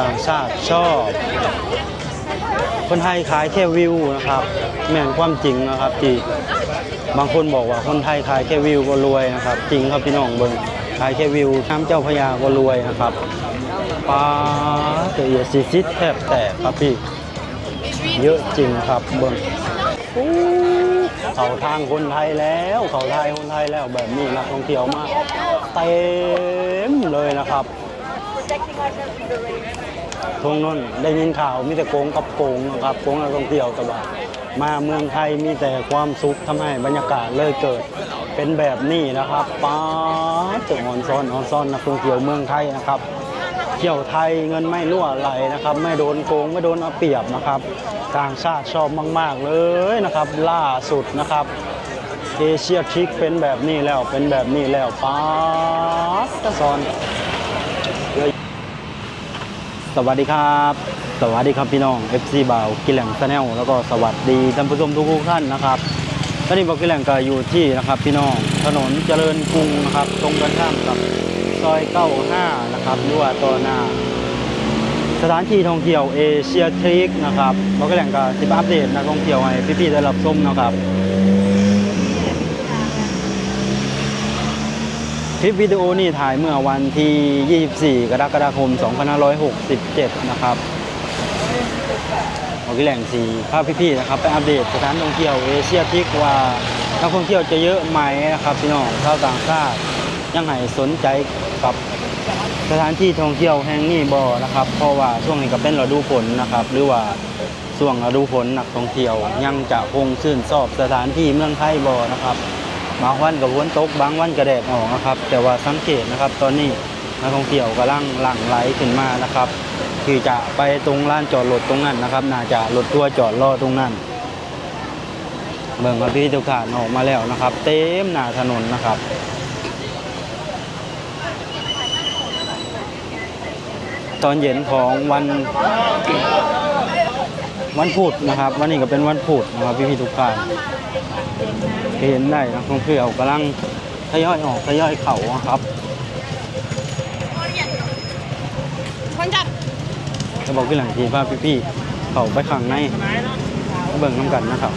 ต่างชาติชอบ คนไทยขายแค่วิวนะครับ แม่นความจริงนะครับที่บางคนบอกว่าคนไทยขายแค่วิวก็รวยนะครับ จริงครับพี่น้องเบิงขายแค่วิวน้ำเจ้าพระยาก็รวยนะครับป้าเตียสิซิดแทบแตกครับพี่เยอะจริงครับเบิงเขาทางคนไทยแล้ว เขาไทยคนไทยแล้วแบบนี้นักท่องเที่ยวมาเต็มเลยนะครับ ทงนนได้ยินข่าวมีแต่โกงกับโกงนะครับโกงนักท่องเที่ยวแต่ว่ามาเมืองไทยมีแต่ความสุขทำให้บรรยากาศเลยเกิดเป็นแบบนี้นะครับป้าดเจอออนซ้อนออนซ้อนนักท่องเที่ยวเมืองไทยนะครับเที่ยวไทยเงินไม่รั่วไหลนะครับ ไม่โดนโกงไม่โดนเอาเปรียบนะครับต่างชาติชอบมาก ๆ เลยนะครับ ล่าสุดนะครับเอเชียทริกเป็นแบบนี้แล้วเป็นแบบนี้แล้วป้าดตะซอน สวัสดีครับ สวัสดีครับพี่น้อง FC บ่าวกิแหลงชาแนลแล้วก็สวัสดีท่านผู้ชมทุกท่านนะครับตอนนี้บ่าวกิแหลงก็อยู่ที่นะครับพี่น้องถนนเจริญกรุงนะครับ ตรงกันข้ามกับซอย95นะครับหรือว่าตัวหน้าสถานที่ท่องเที่ยวเอเชียทริกนะครับบ่าวกิแหลงก็สิบอัปเดตนักท่องเที่ยวให้พี่ๆได้รับชมนะครับ คลิปวิดีโอนี่ถ่ายเมื่อวันที่ 24 กรกฎาคม 2567 นะครับออกแหล่งสีภาพพี่ๆนะครับไปอัปเดตสถานท่องเที่ยวเอเชียทิกว่านักท่องเที่ยวจะเยอะไหมนะครับพี่น้องชาวต่างชาติยังไงสนใจกับสถานที่ท่องเที่ยวแห่งนี้บ่นะครับ เพราะว่าช่วงนี้ก็เป็นฤดูฝนนะครับ หรือว่าช่วงฤดูฝนนักท่องเที่ยวยังจะคงชื่นชอบสถานที่เมืองไทยบ่นะครับ บางวันกับฝนตก บางวันก็แดดออกนะครับ แต่ว่าสังเกตนะครับ ตอนนี้นักท่องเที่ยวกำลังหลั่งไหลขึ้นมานะครับที่จะไปตรงลานจอดรถตรงนั้นนะครับ น่าจะรถทัวร์จอดรอตรงนั้นเบิ่งมาพี่ทุกท่านออกมาแล้วนะครับ เต็มหน้าถนนนะครับตอนเย็นของวันวันพุธนะครับ วันนี้ก็เป็นวันพุธนะครับพี่พี่ทุกท่าน เห็นได้นักท่องเที่ยวกำลังทยอยออกทยอยเข่าอะครับคนจัดจะบอกพี่หลังทีว่าพี่ๆเขาไปข้างในเบิ่งน้ำกันนะครับ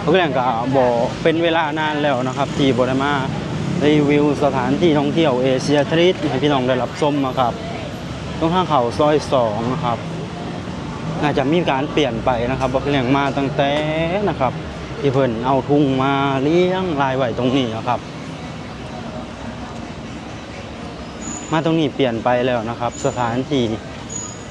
เขาก็อย่างกับบอกเป็นเวลานานแล้วนะครับ ที่บไดมารีวิวสถานที่ท่องเที่ยวเอเชียทริปให้พี่น้องได้รับชมนะครับตรงข้างเขาซอยสองนะครับ น่าจจะมีการเปลี่ยนไปนะครับบอกเลี้ยงมาตั้งแต่นะครับ ที่เพิ่นเอาทุ่งมาเลี้ยงลายไว้ตรงนี้นะครับ มาตรงนี้เปลี่ยนไปแล้วนะครับ สถานที่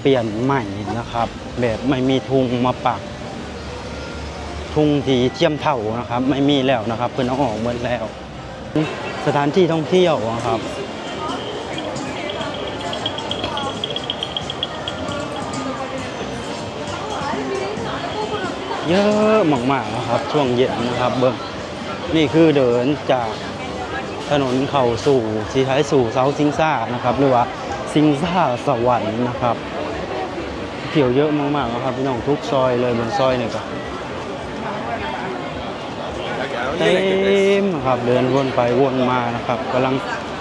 เปลี่ยนใหม่นะครับ แบบไม่มีทุงมาปักทุงที่เทียมเท่านะครับ ไม่มีแล้วนะครับเพิ่นเอาออกหมดแล้ว สถานที่ท่องเที่ยวนะครับ เยอะมากๆนะครับ ช่วงเย็นนะครับเบิ้งนี่คือเดินจากถนนเข้าสู่สีท้ายสู่เสาซิงซ่านะครับหรือว่าซิงซ่าสวรรค์นะครับเที่ยวเยอะมากๆนะครับพี่น้องทุกซอยเลยบนซอยนี่ก็เต็มนะครับเดินวนไปวนมานะครับกำลัง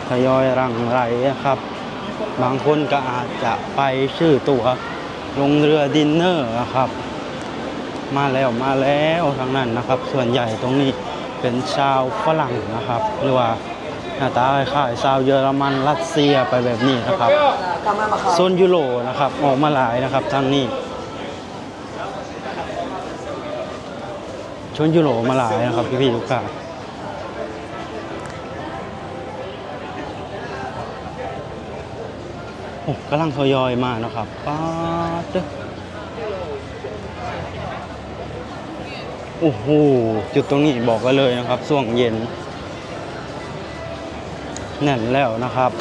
ทยอยรังไหลนะครับ บางคนก็อาจจะไปชื่อตัวลงเรือดินเนอร์นะครับ มาแล้วมาแล้วทางนั้นนะครับ ส่วนใหญ่ตรงนี้เป็นชาวฝรั่งนะครับ หรือว่าหน้าตาคล้ายๆชาวเยอรมันรัสเซียไปแบบนี้นะครับโซนยุโรนะครับออกมาหลายนะครับทางนี้ชนยุโรมาหลายนะครับพี่ๆทุกท่านโอ้กำลังทยอยมานะครับป้าดเด้อ โอ้โห จุดตรงนี้บอกกันเลยนะครับช่วงเย็นแน่นแล้วนะครับ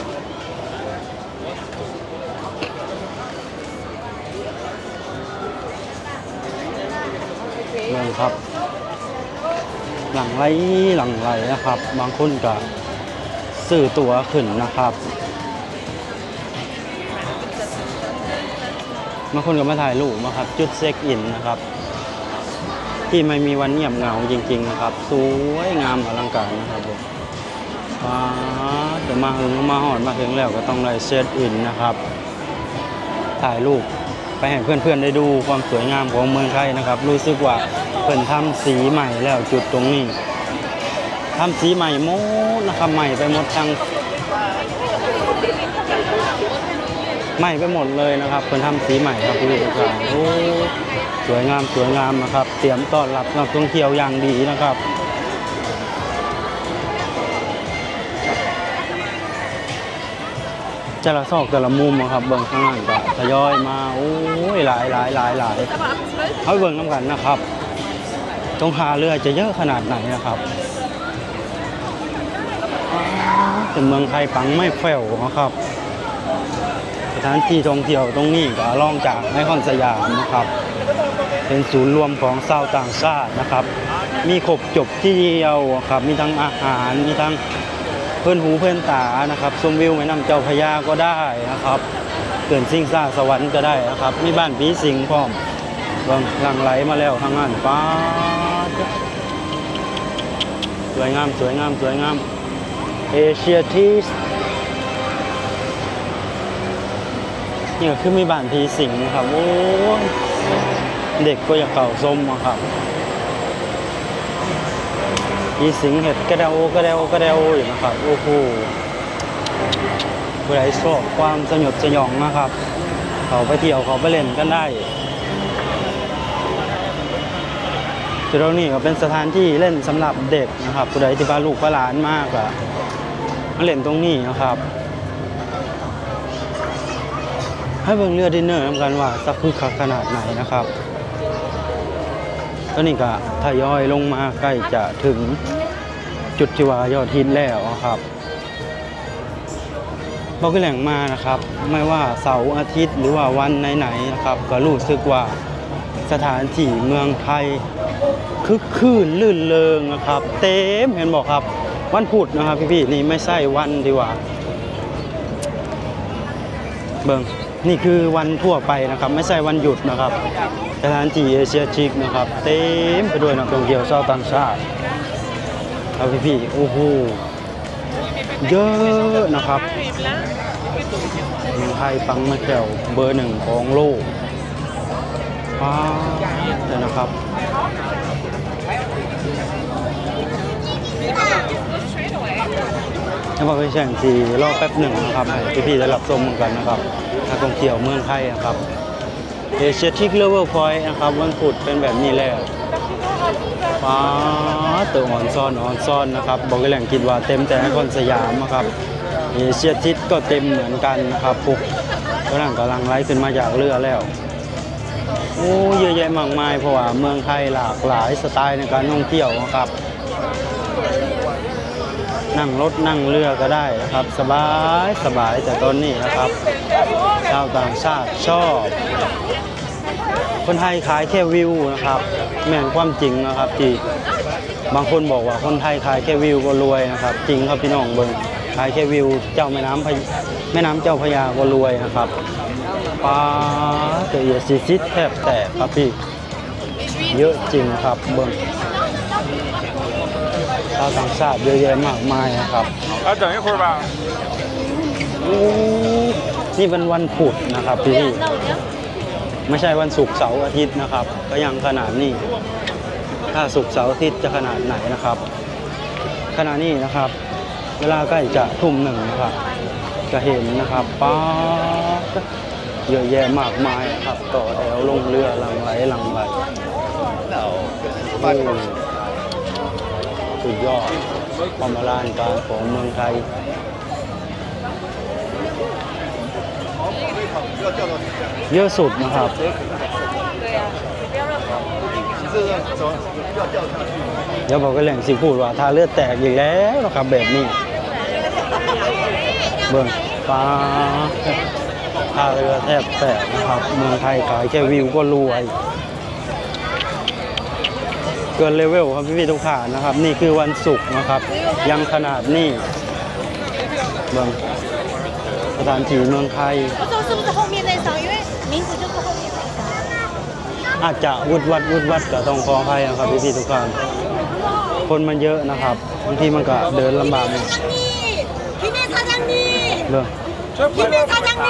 นั่นครับ หลังไหลหลังไหลนะครับ บางคนก็ซื้อตัวขึ้นนะครับบางคนก็มาถ่ายรูปนะครับ จุดเช็คอินนะครับ ที่ไม่มีวันเงียบเหงาจริง ๆ นะครับ สวยงามอลังการนะครับผมว้าจะมาหึงมาหอดมาถึงแล้วก็ต้องได้เซตอินนะครับ ถ่ายรูปไปให้เพื่อนๆได้ดูความสวยงามของเมืองไทยนะครับ รู้สึกว่าเพิ่นทำสีใหม่แล้วจุดตรงนี้ทำสีใหม่หมดนะครับใหม่ไปหมดทั้ง ใหม่ไปหมดเลยนะครับเพิ่นทำสีใหม่ครับพี่ทุกท่านโอ้สวยงามสวยงามนะครับ เตรียมต้อนรับนักท่องเที่ยวอย่างดีนะครับแต่ละซอกแต่ละมุมอะครับเบิ่งข้างล่างก็ทยอยมาโอ้ยหลายหลายหลายหลายเอาไปเบิ่งน้ำกันนะครับตรงหาเรือจะเยอะขนาดไหนนะครับอ้าวแต่เมืองไทยปังไม่แผ่วนะครับ ถานที่ท่องเที่ยวตรงนี้ก็ล่องจากไอคอนสยามนะครับ เป็นศูนย์รวมของชาวต่างชาตินะครับ มีครบจบที่เดียวครับมีทั้งอาหารมีทั้งเพื่อนหูเพื่อนตานะครับชมวิวแม่น้ำเจ้าพระยาก็ได้นะครับเกินซิ่งซ่าสวรรค์ก็ได้นะครับ มีบ้านผีสิงพร้อมเบิ่งหลังไหลมาแล้วทางนั้นป้าดสวยงามสวยงามสวยงามเอเชียทีส นี่ก็คือมีบ้านผีสิงครับโอ้เด็กก็อยากเก่าส้มครับอีสิงเห็ดกระเดา กระเดา กระเดาอยู่นะครับ โอ้โหผู้ใดชอบความสยดสยองนะครับ เขาไปเที่ยวเขาไปเล่นกันได้จุดตรงนี้ก็เป็นสถานที่เล่นสำหรับเด็กนะครับผู้ใดที่พาลูกพาหลานมากอะมาเล่นตรงนี้นะครับ ให้เบิ่งเรือดินเนอร์นำกันว่าสักคือคักขนาดไหนนะครับตอนนี้ก็ทยอยลงมาใกล้จะถึงจุดที่ว่ายอดฮิตแล้วครับบอกแหล่งมานะครับ ไม่ว่าเสาร์อาทิตย์หรือว่าวันไหนๆนะครับ ก็รู้สึกว่าสถานที่เมืองไทยคึกคืนลื่นเริงนะครับ เต็มเห็นบอกครับ วันพุธนะครับพี่ๆนี่ไม่ใช่วันดีกว่า เบิง นี่คือวันทั่วไปนะครับ ไม่ใช่วันหยุดนะครับสถานที่เอเชียชิกนะครับ เต็มไปด้วยนักท่องเที่ยวชาวต่างชาติครับพี่ๆโอ้โหเยอะนะครับเมืองไทยปังม่แก้วเบอร์หนึ่งของโลกว้าวเลยนะครับแล้วก็ไปแข่งทีรอบแป๊บหนึ่งนะครับพี่ๆได้รับชมเหมือนกันนะครับ นักท่องเที่ยวเมืองไทยนะครับเอเชียทิกเลเวอร์พอยต์นะครับวันพุธเป็นแบบนี้แหละฟ้าเติมออนซ่อนออนซ่อนนะครับบอกกันแหล่งคิดว่าเต็มแต่คนสยามนะครับเอเชียทิกก็เต็มเหมือนกันนะครับปุ๊กกำลังกำลังไล่ขึ้นมาจากเรือแล้วโอ้เยอะแยะมากมายเพราะว่าเมืองไทยหลากหลายสไตล์ในการท่องเที่ยวนะครับ นั่งรถนั่งเรือก็ได้นะครับ สบายสบายแต่ตอนนี้นะครับ ชาวต่างชาติชอบ คนไทยขายแค่วิวนะครับแม่นความจริงนะครับที่บางคนบอกว่าคนไทยขายแค่วิวก็รวยนะครับ จริงครับพี่น้องเบิ้งขายแค่วิว เจ้าแม่น้ำพแม่น้ำเจ้าพยาก็รวยนะครับปลาเตี๋ยวซีซิดแทบแตกครับพี่เยอะจริงครับเบิ้งชาวต่างชาติเยอะแยะมากมายนะครับแล้วเดี๋นี้คนบาง นี่เป็นวันพุธนะครับพี่พี่ไม่ใช่วันศุกร์เสาร์อาทิตย์นะครับ ก็ยังขนาดนี้ ถ้าศุกร์เสาร์อาทิตย์จะขนาดไหนนะครับ ขณะนี้นะครับ เวลาใกล้จะทุ่มหนึ่งนะครับ จะเห็นนะครับป้าเยอะแยะมากมายครับต่อแถวลงเรือหลังไหลหลังไหลโอ้สุดยอดความอลังการของเมืองไทย เยอะสุดนะครับ เดี๋ยวผมกก็เล่งสิพูดว่าทาเลือดแตกอีกแล้วนะครับแบบนี้ เบิ่งฟ้าทาเลือแทบแตกนะครับ เมืองไทยขายแค่วิวก็รวย เกินเลเวลครับพี่พี่ทุกข่านนะครับ นี่คือวันศุกร์นะครับ ยังขนาดนี้เบิ่งสถานที่เมืองไทย 是不是后面那张，因为名字就是后面那张。 อาจจะวุดวัดวุดวัดก็ต้องขออภัยนะครับพี่พี่ๆทุกท่าน คนมันเยอะนะครับบางทีมันก็เดินลำบากหน่อย 사장님! 김해 사장님! เรื่อง 김해 사장님!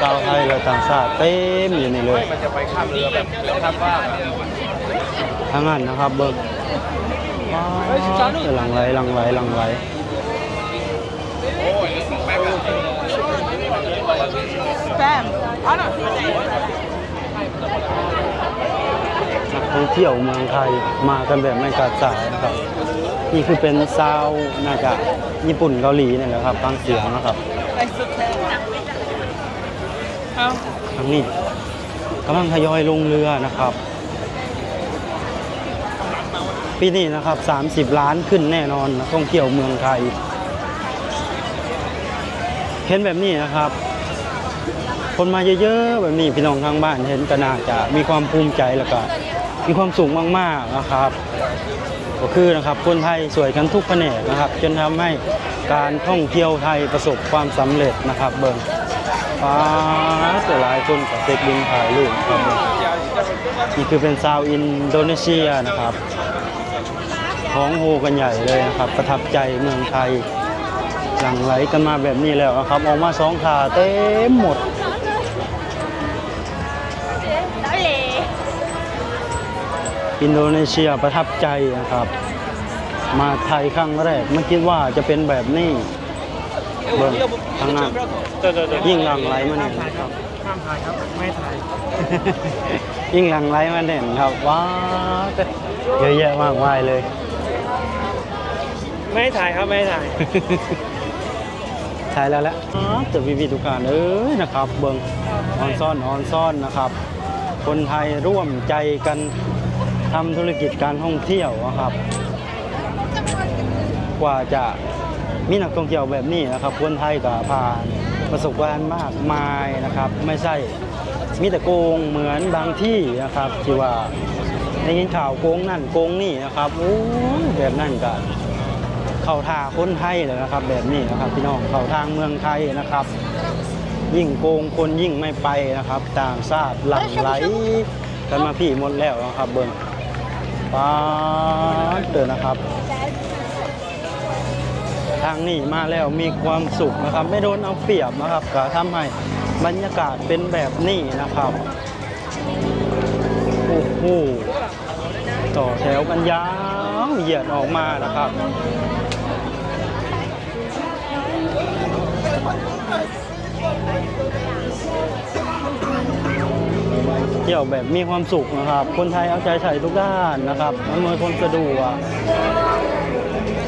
ชาวไทยและต่างชาติเต็มอยู่นี่เลย มันจะไปข้ามเรือแบบแล้วครับว่า ทั้งนั้นนะครับเบิกว้าว หลังไหลหลังไหลหลังไหลนักท่องเที่ยวเมืองไทยมากันแบบไม่ขาดสายนะครับ นี่คือเป็นซาวน่าจะญี่ปุ่นเกาหลีเนี่ยแหละครับฟังเสียงนะครับทางนี้กำลังทยอยลงเรือนะครับ ปีนี้นะครับ 30 ล้านขึ้นแน่นอนนักท่องเที่ยวเมืองไทย เห็นแบบนี้นะครับ คนมาเยอะๆแบบนี้พี่น้องทางบ้านเห็นก็น่าจะมีความภูมิใจแล้วก็มีความสุขมากๆนะครับ ก็คือนะครับคนไทยสวยกันทุกแผนกนะครับ จนทำให้การท่องเที่ยวไทยประสบความสำเร็จนะครับ เบิ่งฟ้าแต่หลายคนกับเซ็กบินถ่ายรูปครับนี่คือเป็นซาวอินโดนีเซียนะครับ ท้องโฮกันใหญ่เลยนะครับ ประทับใจเมืองไทย หลั่งไหลกันมาแบบนี้แล้วนะครับ ออกมาสองขาเต็มหมดอินโดนีเซียประทับใจนะครับ มาไทยครั้งแรกไม่คิดว่าจะเป็นแบบนี้เบิ่งทางนั้นยิ่งหลั่งไหลมาเนี่ยนะครับข้ามถ่ายครับ ไม่ถ่าย ยิ่งหลั่งไหลมาเด่นครับว้าเยอะแยะมากมายเลย ไม่ถ่ายครับไม่ถ่าย ใช่แล้วแหละอ๋อเจะวิวิทุกการเอ้ยนะครับเบิงออนซ่อนออนซ่อนนะครับ คนไทยร่วมใจกันทำธุรกิจการท่องเที่ยวอะครับ กว่าจะมีนักท่องเที่ยวแบบนี้นะครับ คนไทยก็ผ่านประสบการณ์มากมายนะครับ ไม่ใช่มีแต่โกงเหมือนบางที่นะครับที่ว่าได้ยินข่าวโกงนั่นโกงนี่นะครับโอ้ยแบบนั่นก็ เข้าทางคนไทยเลยนะครับ แบบนี้นะครับพี่น้องเข้าทางเมืองไทยนะครับ ยิ่งโกงคนยิ่งไม่ไปนะครับ ต่างชาติหลั่งไหลกันมาพี่หมดแล้วนะครับ เบิ้งป้าดเตือนนะครับ ทางนี้มาแล้วมีความสุขนะครับ ไม่โดนเอาเปรียบนะครับก็ทำให้บรรยากาศเป็นแบบนี้นะครับโอ้โหต่อแถวกันยาวเหยียดออกมานะครับ เที่ยวแบบมีความสุขนะครับ คนไทยเอาใจใส่ทุกด้านนะครับอำนวยความสะดวก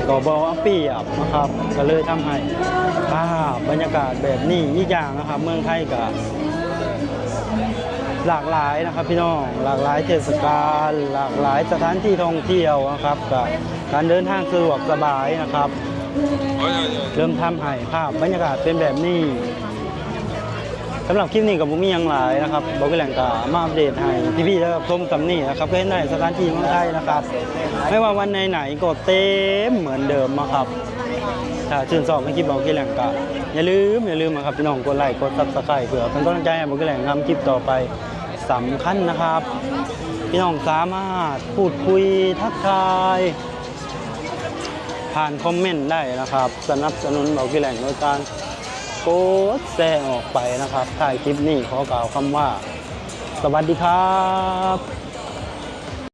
ก็บอกเปรียบนะครับ ก็เลยทำให้ภาพบรรยากาศแบบนี้อีกอย่างนะครับ เมืองไทยก็หลากหลายนะครับพี่น้องหลากหลายเทศกาลหลากหลายสถานที่ท่องเที่ยวนะครับกับการเดินทางสะดวกสบายนะครับ เริ่มทำให้ภาพบรรยากาศเป็นแบบนี้สำหรับคลิปนี้กับบุมียังหลายนะครับบอกกันแหล่งกามาอัปเดตให้พี่ๆแล้วก็ชมสำนี่นะครับก็เห็นได้สถานที่เมืองไทยนะครับ ไม่ว่าวันไหนๆก็เต็มเหมือนเดิมนะครับถ้าชื่นชอบในคลิปบอกกันแหล่งกาอย่าลืมอย่าลืมนะครับพี่น้องกดไลค์กดซับสไครต์เผื่อเป็นกำลังใจให้บอกกันแหล่งทำคลิปต่อไปสำคัญนะครับ พี่น้องสามารถพูดคุยทักทาย ผ่านคอมเมนต์ได้นะครับ สนับสนุนบอกพี่แหล่งโดยการกดแชร์ออกไปนะครับถ่ายคลิปนี้ขอกล่าวคำว่า สวัสดีครับ